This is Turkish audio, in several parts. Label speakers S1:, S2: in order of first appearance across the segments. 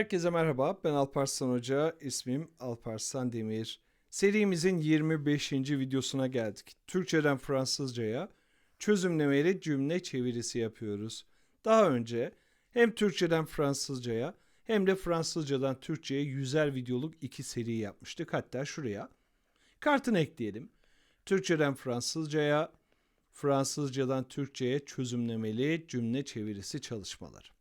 S1: Herkese merhaba. Ben Alparslan Hoca. İsmim Alparslan Demir. Serimizin 25. videosuna geldik. Türkçeden Fransızcaya çözümlemeli cümle çevirisi yapıyoruz. Daha önce hem Türkçeden Fransızcaya hem de Fransızcadan Türkçe'ye yüzer videoluk iki seri yapmıştık. Hatta şuraya kartını ekleyelim. Türkçeden Fransızcaya, Fransızcadan Türkçe'ye çözümlemeli cümle çevirisi çalışmaları.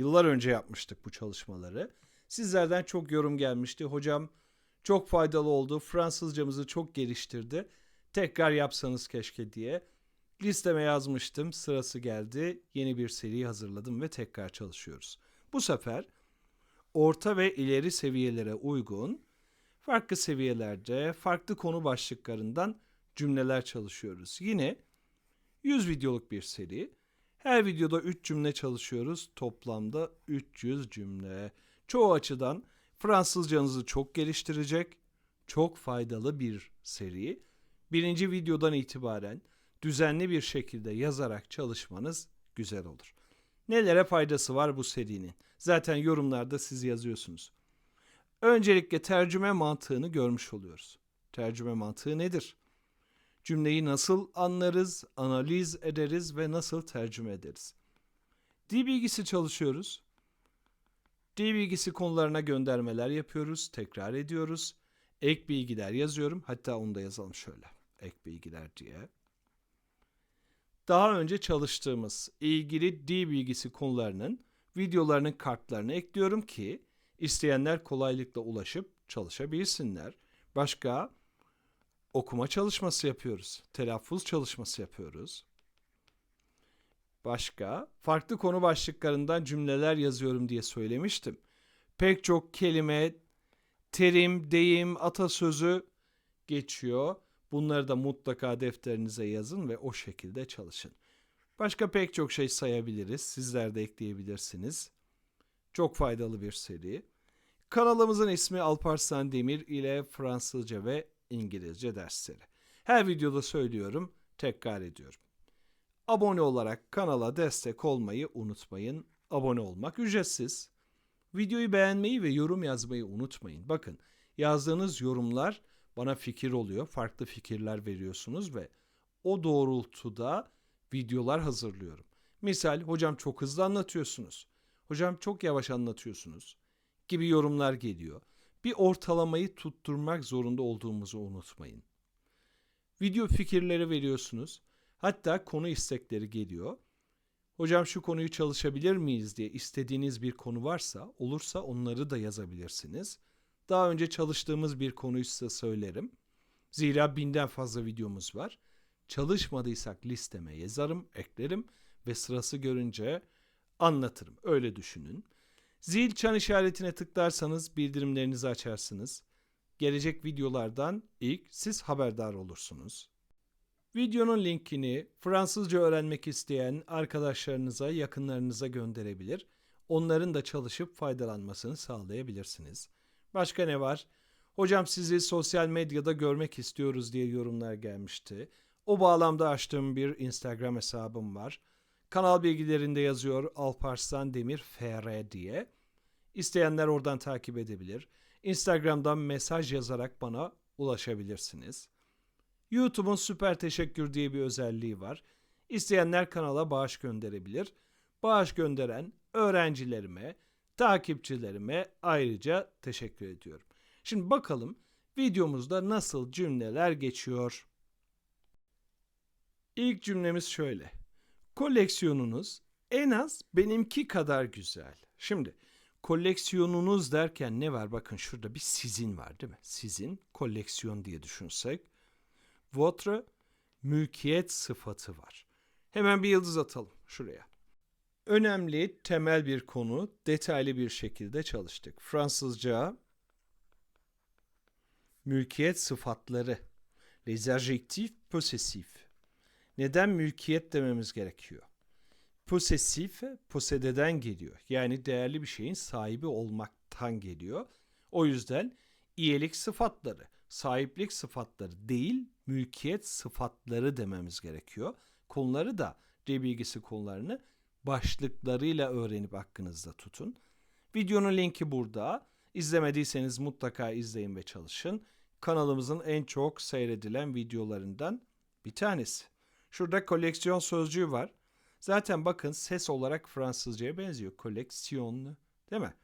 S1: Yıllar önce yapmıştık bu çalışmaları. Sizlerden çok yorum gelmişti. Hocam çok faydalı oldu. Fransızcamızı çok geliştirdi. Tekrar yapsanız keşke diye. Listeme yazmıştım. Sırası geldi. Yeni bir seri hazırladım ve tekrar çalışıyoruz. Bu sefer orta ve ileri seviyelere uygun farklı seviyelerde farklı konu başlıklarından cümleler çalışıyoruz. Yine 100 videoluk bir seri. Her videoda 3 cümle çalışıyoruz. Toplamda 300 cümle. Çoğu açıdan Fransızcanızı çok geliştirecek, çok faydalı bir seri. Birinci videodan itibaren düzenli bir şekilde yazarak çalışmanız güzel olur. Nelere faydası var bu serinin? Zaten yorumlarda siz yazıyorsunuz. Öncelikle tercüme mantığını görmüş oluyoruz. Tercüme mantığı nedir? Cümleyi nasıl anlarız, analiz ederiz ve nasıl tercüme ederiz? Dil bilgisi çalışıyoruz. Dil bilgisi konularına göndermeler yapıyoruz, tekrar ediyoruz. Ek bilgiler yazıyorum. Hatta onu da yazalım şöyle. Ek bilgiler diye. Daha önce çalıştığımız ilgili dil bilgisi konularının videolarının kartlarını ekliyorum ki isteyenler kolaylıkla ulaşıp çalışabilsinler. Başka okuma çalışması yapıyoruz. Telaffuz çalışması yapıyoruz. Başka farklı konu başlıklarından cümleler yazıyorum diye söylemiştim. Pek çok kelime, terim, deyim, atasözü geçiyor. Bunları da mutlaka defterinize yazın ve o şekilde çalışın. Başka pek çok şey sayabiliriz. Sizler de ekleyebilirsiniz. Çok faydalı bir seri. Kanalımızın ismi Alparslan Demir ile Fransızca ve İngilizce dersleri. Her videoda söylüyorum, tekrar ediyorum. Abone olarak kanala destek olmayı unutmayın. Abone olmak ücretsiz. Videoyu beğenmeyi ve yorum yazmayı unutmayın. Bakın yazdığınız yorumlar bana fikir oluyor. Farklı fikirler veriyorsunuz ve o doğrultuda videolar hazırlıyorum. Misal hocam çok hızlı anlatıyorsunuz. Hocam çok yavaş anlatıyorsunuz gibi yorumlar geliyor. Bir ortalamayı tutturmak zorunda olduğumuzu unutmayın. Video fikirleri veriyorsunuz. Hatta konu istekleri geliyor. Hocam şu konuyu çalışabilir miyiz diye istediğiniz bir konu varsa, olursa onları da yazabilirsiniz. Daha önce çalıştığımız bir konuysa söylerim. Zira binden fazla videomuz var. Çalışmadıysak listeme yazarım, eklerim ve sırası görünce anlatırım. Öyle düşünün. Zil çan işaretine tıklarsanız bildirimlerinizi açarsınız. Gelecek videolardan ilk siz haberdar olursunuz. Videonun linkini Fransızca öğrenmek isteyen arkadaşlarınıza, yakınlarınıza gönderebilir. Onların da çalışıp faydalanmasını sağlayabilirsiniz. Başka ne var? Hocam sizi sosyal medyada görmek istiyoruz diye yorumlar gelmişti. O bağlamda açtığım bir Instagram hesabım var. Kanal bilgilerinde yazıyor Alparslan Demir FR diye. İsteyenler oradan takip edebilir. Instagram'dan mesaj yazarak bana ulaşabilirsiniz. YouTube'un süper teşekkür diye bir özelliği var. İsteyenler kanala bağış gönderebilir. Bağış gönderen öğrencilerime, takipçilerime ayrıca teşekkür ediyorum. Şimdi bakalım videomuzda nasıl cümleler geçiyor. İlk cümlemiz şöyle. Koleksiyonunuz en az benimki kadar güzel. Şimdi koleksiyonunuz derken ne var? Bakın şurada bir sizin var değil mi? Sizin koleksiyon diye düşünsek. Votre mülkiyet sıfatı var. Hemen bir yıldız atalım şuraya. Önemli, temel bir konu, detaylı bir şekilde çalıştık. Fransızca mülkiyet sıfatları. Les adjectifs possessifs. Neden mülkiyet dememiz gerekiyor? Posesif, posededen geliyor. Yani değerli bir şeyin sahibi olmaktan geliyor. O yüzden iyilik sıfatları, sahiplik sıfatları değil, mülkiyet sıfatları dememiz gerekiyor. Konuları da dil bilgisi konularını başlıklarıyla öğrenip aklınızda tutun. Videonun linki burada. İzlemediyseniz mutlaka izleyin ve çalışın. Kanalımızın en çok seyredilen videolarından bir tanesi. Şurada koleksiyon sözcüğü var. Zaten bakın ses olarak Fransızcaya benziyor. Koleksiyon değil mi?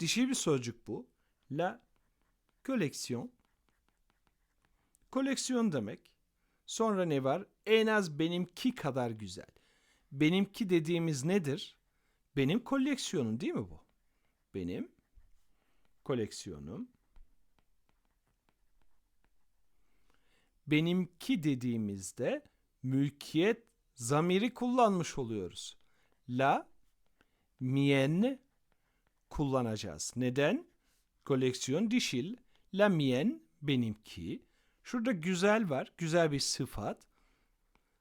S1: Dişi bir sözcük bu. La koleksiyon. Koleksiyon demek. Sonra ne var? En az benimki kadar güzel. Benimki dediğimiz nedir? Benim koleksiyonum değil mi bu? Benim koleksiyonum. Benimki dediğimizde mülkiyet zamiri kullanmış oluyoruz. La, mienne kullanacağız. Neden? Koleksiyon dişil. La mien benimki. Şurada güzel var. Güzel bir sıfat.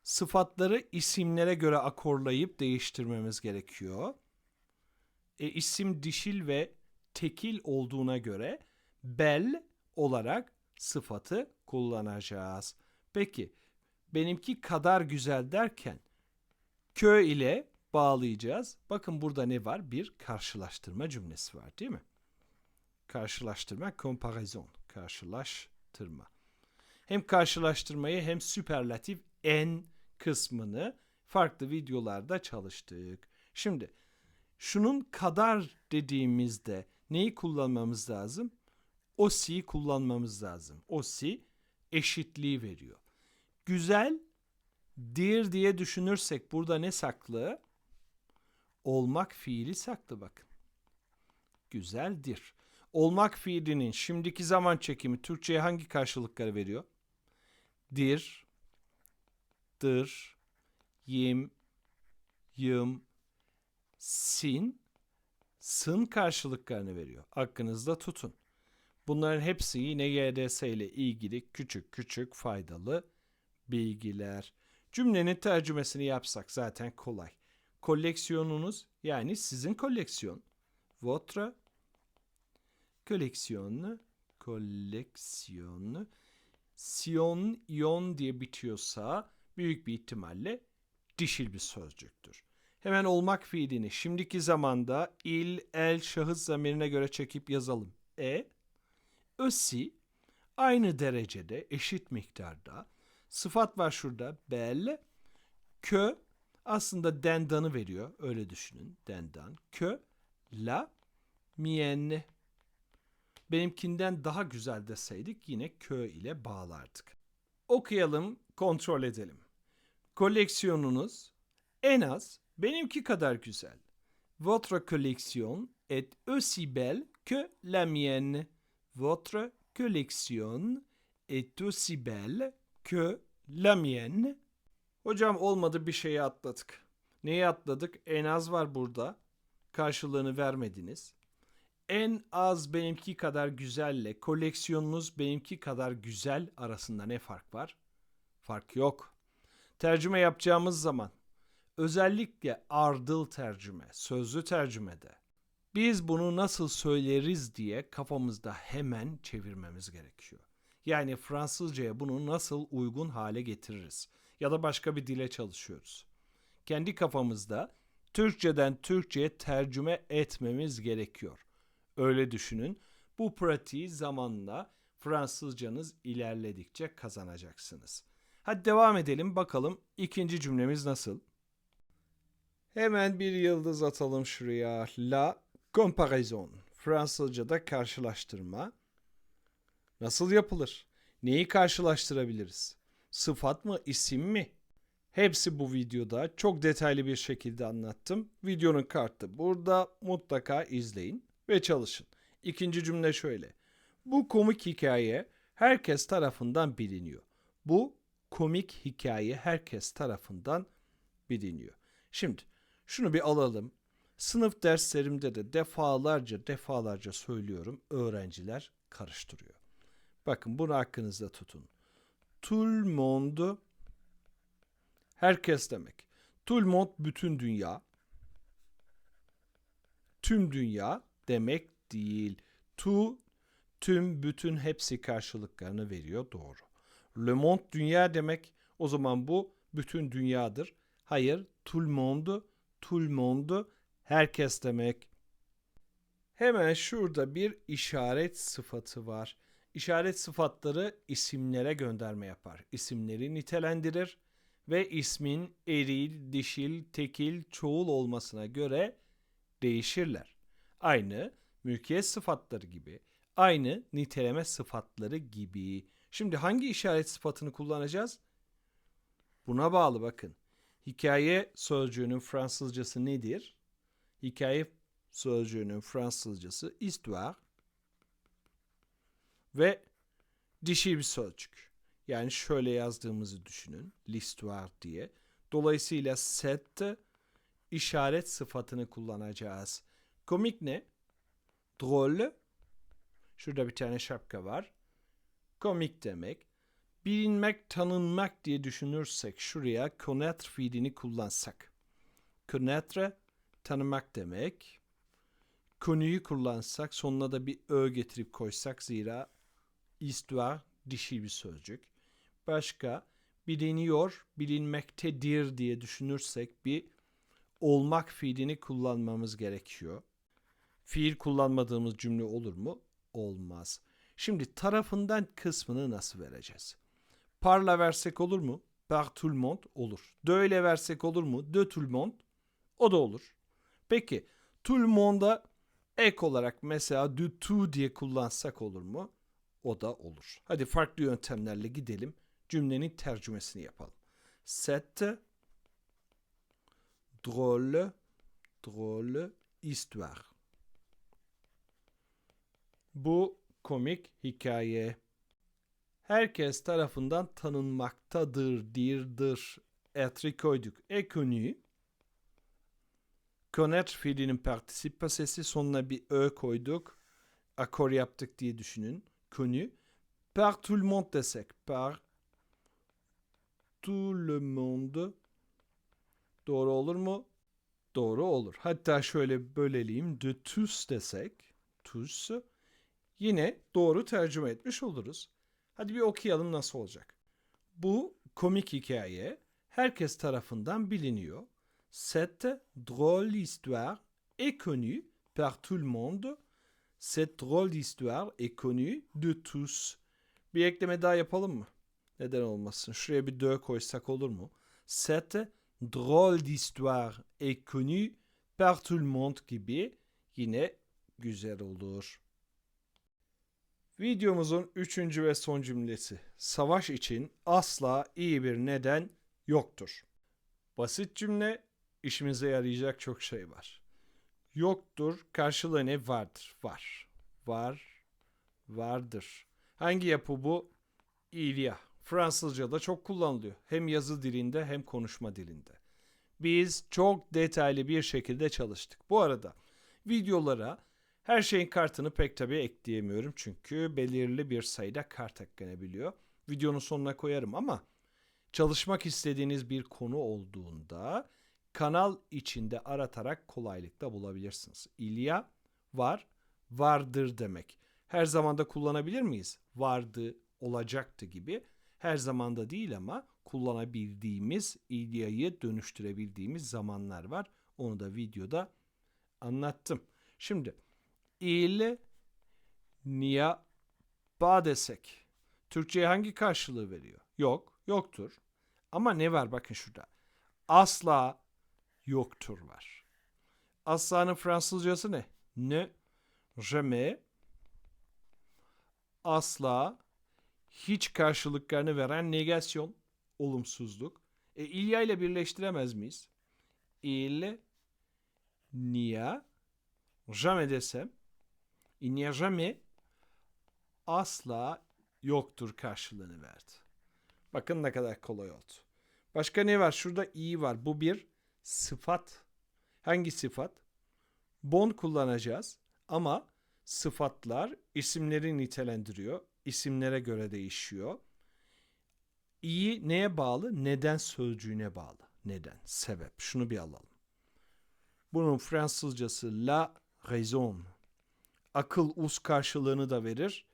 S1: Sıfatları isimlere göre akorlayıp değiştirmemiz gerekiyor. E, isim dişil ve tekil olduğuna göre bel olarak sıfatı kullanacağız. Peki benimki kadar güzel derken kö ile bağlayacağız. Bakın burada ne var? Bir karşılaştırma cümlesi var değil mi? Karşılaştırma, comparaison, karşılaştırma. Hem karşılaştırmayı hem süperlatif en kısmını farklı videolarda çalıştık. Şimdi şunun kadar dediğimizde neyi kullanmamız lazım? Osi kullanmamız lazım. Osi eşitliği veriyor. Güzel dir diye düşünürsek burada ne saklı? Olmak fiili saklı bakın. Güzeldir. Olmak fiilinin şimdiki zaman çekimi Türkçe'ye hangi karşılıkları veriyor? Dir, dır, yim, yım, sin, sın karşılıklarını veriyor. Aklınızda tutun. Bunların hepsi yine YDS ile ilgili küçük küçük faydalı bilgiler. Cümlenin tercümesini yapsak zaten kolay. Koleksiyonunuz yani sizin koleksiyon. Votre koleksiyon koleksiyon Sion, ion diye bitiyorsa büyük bir ihtimalle dişil bir sözcüktür. Hemen olmak fiilini şimdiki zamanda il, el, şahıs zamirine göre çekip yazalım. E, ösi aynı derecede eşit miktarda sıfat var şurada bel, kö aslında dendanı veriyor öyle düşünün dendan. Kö, la, mienne benimkinden daha güzel deseydik yine kö ile bağlardık. Okuyalım, kontrol edelim. Koleksiyonunuz en az benimki kadar güzel. Votre collection est aussi belle que la mienne. Votre collection est aussi belle que la mienne. Hocam olmadı bir şeyi atladık. Neyi atladık? En az var burada. Karşılığını vermediniz en az benimki kadar güzelle koleksiyonunuz benimki kadar güzel arasında ne fark var? Fark yok. Tercüme yapacağımız zaman özellikle ardıl tercüme, sözlü tercümede biz bunu nasıl söyleriz diye kafamızda hemen çevirmemiz gerekiyor. Yani Fransızcaya bunu nasıl uygun hale getiririz ya da başka bir dile çalışıyoruz. Kendi kafamızda Türkçeden Türkçe'ye tercüme etmemiz gerekiyor. Öyle düşünün. Bu pratiği zamanla Fransızcanız ilerledikçe kazanacaksınız. Hadi devam edelim bakalım ikinci cümlemiz nasıl? Hemen bir yıldız atalım şuraya. La comparaison. Fransızca'da karşılaştırma. Nasıl yapılır? Neyi karşılaştırabiliriz? Sıfat mı, isim mi? Hepsi bu videoda çok detaylı bir şekilde anlattım. Videonun kartı burada mutlaka izleyin ve çalışın. İkinci cümle şöyle. Bu komik hikaye herkes tarafından biliniyor. Bu komik hikaye herkes tarafından biliniyor. Şimdi şunu bir alalım. Sınıf derslerimde de defalarca defalarca söylüyorum. Öğrenciler karıştırıyor. Bakın bunu hakkınızda tutun. Tout le monde herkes demek. Tout le monde bütün dünya. Tüm dünya demek değil. Tu tüm bütün hepsi karşılıklarını veriyor doğru. Le monde dünya demek o zaman bu bütün dünyadır. Hayır tout le monde tout le monde herkes demek. Hemen şurada bir işaret sıfatı var. İşaret sıfatları isimlere gönderme yapar. İsimleri nitelendirir ve ismin eril, dişil, tekil, çoğul olmasına göre değişirler. Aynı mülkiyet sıfatları gibi, aynı niteleme sıfatları gibi. Şimdi hangi işaret sıfatını kullanacağız? Buna bağlı bakın. Hikaye sözcüğünün Fransızcası nedir? Hikaye sözcüğünün Fransızcası histoire ve dişi bir sözcük. Yani şöyle yazdığımızı düşünün. L'histoire diye. Dolayısıyla set işaret sıfatını kullanacağız. Komik ne? Drôle. Şurada bir tane şapka var. Komik demek. Bilinmek, tanınmak diye düşünürsek şuraya connaître fiilini kullansak. Connaître tanımak demek. Konuyu kullansak sonuna da bir ö getirip koysak zira histoire dişi bir sözcük. Başka biliniyor, bilinmektedir diye düşünürsek bir olmak fiilini kullanmamız gerekiyor. Fiil kullanmadığımız cümle olur mu? Olmaz. Şimdi tarafından kısmını nasıl vereceğiz? Parla versek olur mu? Par tout le monde olur. De ile versek olur mu? De tout le monde o da olur. Peki tout le monde'a ek olarak mesela de tout diye kullansak olur mu? O da olur. Hadi farklı yöntemlerle gidelim. Cümlenin tercümesini yapalım. Cette drôle, drôle histoire. Bu komik hikaye. Herkes tarafından tanınmaktadır, dirdir. Etri koyduk. E connu. Connaître fiilinin particip passesi sonuna bir ö koyduk. Akor yaptık diye düşünün. Connu. Par tout le monde desek. Par tout le monde. Doğru olur mu? Doğru olur. Hatta şöyle böleleyim. De tous desek. Tous. Yine doğru tercüme etmiş oluruz. Hadi bir okuyalım nasıl olacak. Bu komik hikaye herkes tarafından biliniyor. Cette drôle histoire est connue par tout le monde. Cette drôle d'histoire est connue de tous. Bir ekleme daha yapalım mı? Neden olmasın? Şuraya bir de koysak olur mu? Cette drôle d'histoire est connue par tout le monde gibi yine güzel olur. Videomuzun üçüncü ve son cümlesi. Savaş için asla iyi bir neden yoktur. Basit cümle, işimize yarayacak çok şey var. Yoktur, karşılığı ne? Vardır. Var. Var. Vardır. Hangi yapı bu? İlya. Fransızca'da çok kullanılıyor. Hem yazı dilinde hem konuşma dilinde. Biz çok detaylı bir şekilde çalıştık. Bu arada videolara her şeyin kartını pek tabii ekleyemiyorum çünkü belirli bir sayıda kart eklenebiliyor. Videonun sonuna koyarım ama çalışmak istediğiniz bir konu olduğunda kanal içinde aratarak kolaylıkla bulabilirsiniz. İlya var, vardır demek. Her zamanda kullanabilir miyiz? Vardı, olacaktı gibi. Her zamanda değil ama kullanabildiğimiz, İlya'yı dönüştürebildiğimiz zamanlar var. Onu da videoda anlattım. Şimdi il n'y a pas desek. Türkçe'ye hangi karşılığı veriyor? Yok, yoktur. Ama ne var bakın şurada. Asla yoktur var. Aslanın Fransızcası ne? Ne, jamais, asla, hiç karşılıklarını veren negasyon, olumsuzluk. E, ilya ile birleştiremez miyiz? Il n'y a jamais desem il n'y a jamais asla yoktur karşılığını verdi. Bakın ne kadar kolay oldu. Başka ne var? Şurada i var. Bu bir sıfat. Hangi sıfat? Bon kullanacağız ama sıfatlar isimleri nitelendiriyor. İsimlere göre değişiyor. İyi neye bağlı? Neden sözcüğüne bağlı. Neden? Sebep. Şunu bir alalım. Bunun Fransızcası la raison. Akıl us karşılığını da verir.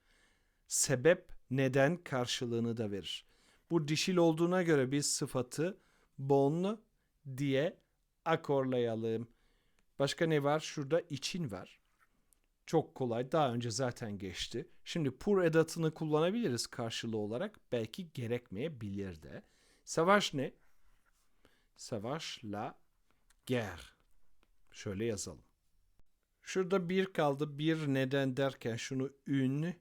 S1: Sebep neden karşılığını da verir. Bu dişil olduğuna göre biz sıfatı bon diye akorlayalım. Başka ne var? Şurada için var. Çok kolay. Daha önce zaten geçti. Şimdi pour edatını kullanabiliriz karşılığı olarak. Belki gerekmeyebilir de. Savaş ne? Savaş la guerre. Şöyle yazalım. Şurada bir kaldı. Bir neden derken şunu ün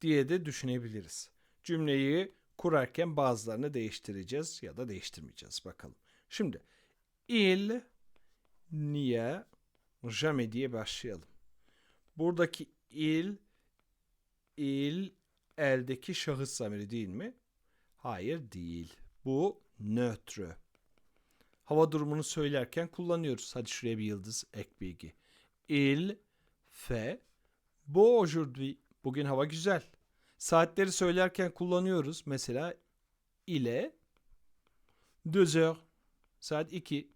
S1: diye de düşünebiliriz. Cümleyi kurarken bazılarını değiştireceğiz ya da değiştirmeyeceğiz bakalım. Şimdi il niye jamais diye başlayalım. Buradaki il il eldeki şahıs zamiri değil mi? Hayır değil. Bu nötrü. Hava durumunu söylerken kullanıyoruz. Hadi şuraya bir yıldız ek bilgi. Il fait beau aujourd'hui. Bugün hava güzel. Saatleri söylerken kullanıyoruz. Mesela ile 2 heures saat 2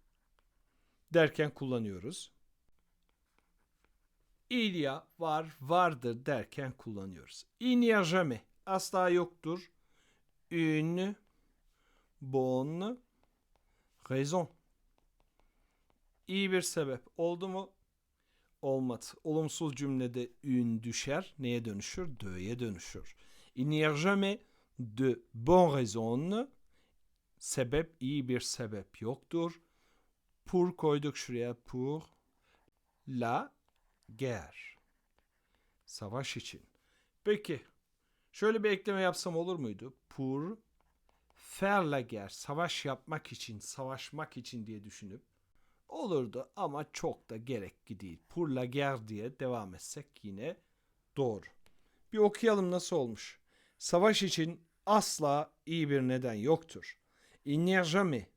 S1: derken kullanıyoruz. Il y var vardır derken kullanıyoruz. Il n'y a jamais asla yoktur. Une bonne raison. İyi bir sebep oldu mu? Olmadı. Olumsuz cümlede ün düşer. Neye dönüşür? D'ye dönüşür. Il n'y a jamais de bonne raison. Sebep iyi bir sebep yoktur. Pour koyduk şuraya. Pour la guerre. Savaş için. Peki. Şöyle bir ekleme yapsam olur muydu? Pour faire la guerre. Savaş yapmak için, savaşmak için diye düşünüp olurdu ama çok da gerekli değil. Pour la guerre diye devam etsek yine doğru. Bir okuyalım nasıl olmuş. Savaş için asla iyi bir neden yoktur. Il n'y a jamais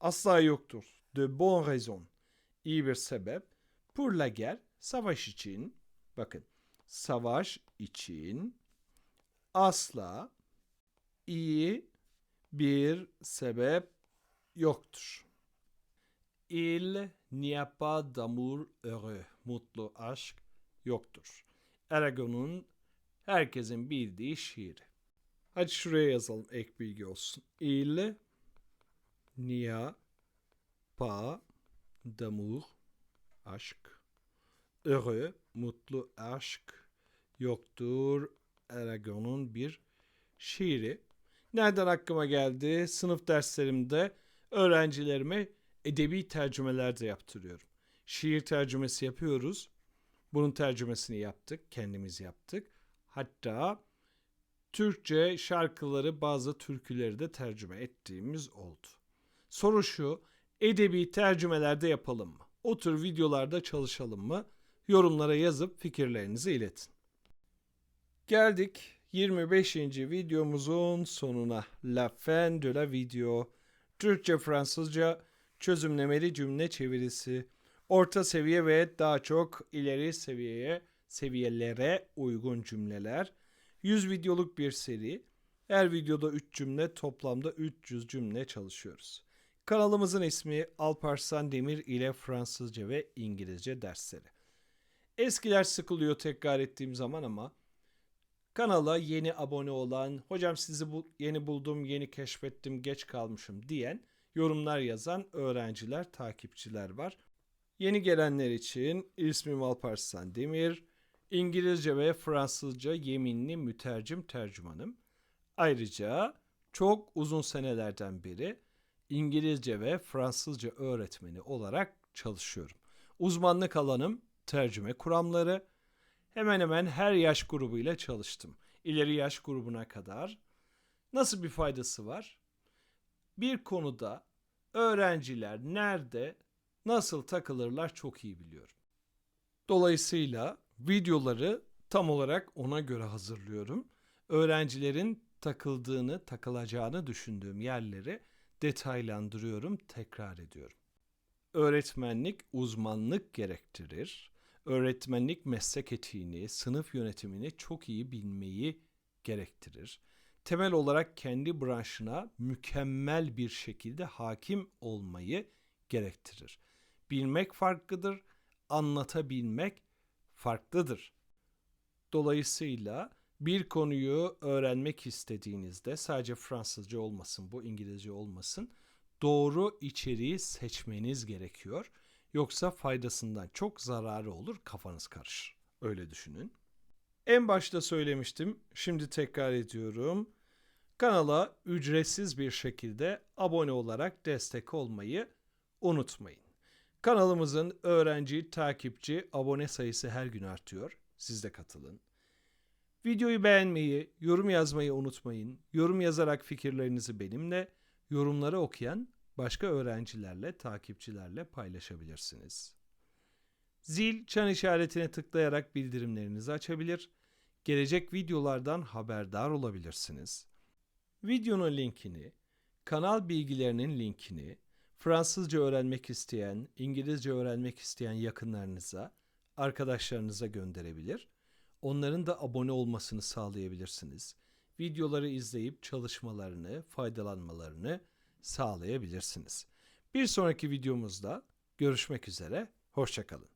S1: asla yoktur. De bonne raison iyi bir sebep. Pour la guerre savaş için bakın savaş için asla iyi bir sebep yoktur. Il n'y a pas d'amour heureux. Mutlu aşk yoktur. Aragon'un herkesin bildiği şiiri. Hadi şuraya yazalım ek bilgi olsun. Il n'y a pas d'amour aşk. Heureux mutlu aşk yoktur. Aragon'un bir şiiri. Nereden aklıma geldi? Sınıf derslerimde öğrencilerime edebi tercümeler de yaptırıyorum. Şiir tercümesi yapıyoruz. Bunun tercümesini yaptık, kendimiz yaptık. Hatta Türkçe şarkıları, bazı türküleri de tercüme ettiğimiz oldu. Soru şu, edebi tercümelerde yapalım mı? O tür videolarda çalışalım mı? Yorumlara yazıp fikirlerinizi iletin. Geldik 25. videomuzun sonuna. La fin de la video. Türkçe Fransızca çözümlemeli cümle çevirisi. Orta seviye ve daha çok ileri seviyeye, seviyelere uygun cümleler. 100 videoluk bir seri. Her videoda 3 cümle, toplamda 300 cümle çalışıyoruz. Kanalımızın ismi Alparslan Demir ile Fransızca ve İngilizce dersleri. Eskiler sıkılıyor tekrar ettiğim zaman ama kanala yeni abone olan, hocam sizi bu, yeni buldum, yeni keşfettim, geç kalmışım diyen, yorumlar yazan öğrenciler, takipçiler var. Yeni gelenler için ismim Alparslan Demir, İngilizce ve Fransızca yeminli mütercim tercümanım. Ayrıca çok uzun senelerden beri İngilizce ve Fransızca öğretmeni olarak çalışıyorum. Uzmanlık alanım tercüme kuramları. Hemen hemen her yaş grubuyla çalıştım. İleri yaş grubuna kadar. Nasıl bir faydası var? Bir konuda öğrenciler nerede, nasıl takılırlar çok iyi biliyorum. Dolayısıyla videoları tam olarak ona göre hazırlıyorum. Öğrencilerin takıldığını, takılacağını düşündüğüm yerleri detaylandırıyorum, tekrar ediyorum. Öğretmenlik uzmanlık gerektirir. Öğretmenlik meslek etiğini, sınıf yönetimini çok iyi bilmeyi gerektirir. Temel olarak kendi branşına mükemmel bir şekilde hakim olmayı gerektirir. Bilmek farklıdır, anlatabilmek farklıdır. Dolayısıyla bir konuyu öğrenmek istediğinizde sadece Fransızca olmasın, bu İngilizce olmasın, doğru içeriği seçmeniz gerekiyor. Yoksa faydasından çok zararı olur, kafanız karışır. Öyle düşünün. En başta söylemiştim, şimdi tekrar ediyorum. Kanala ücretsiz bir şekilde abone olarak destek olmayı unutmayın. Kanalımızın öğrenci, takipçi, abone sayısı her gün artıyor. Siz de katılın. Videoyu beğenmeyi, yorum yazmayı unutmayın. Yorum yazarak fikirlerinizi benimle, yorumları okuyan başka öğrencilerle, takipçilerle paylaşabilirsiniz. Zil, çan işaretine tıklayarak bildirimlerinizi açabilir, gelecek videolardan haberdar olabilirsiniz. Videonun linkini, kanal bilgilerinin linkini, Fransızca öğrenmek isteyen, İngilizce öğrenmek isteyen yakınlarınıza, arkadaşlarınıza gönderebilir. Onların da abone olmasını sağlayabilirsiniz. Videoları izleyip çalışmalarını, faydalanmalarını sağlayabilirsiniz. Bir sonraki videomuzda görüşmek üzere, hoşçakalın.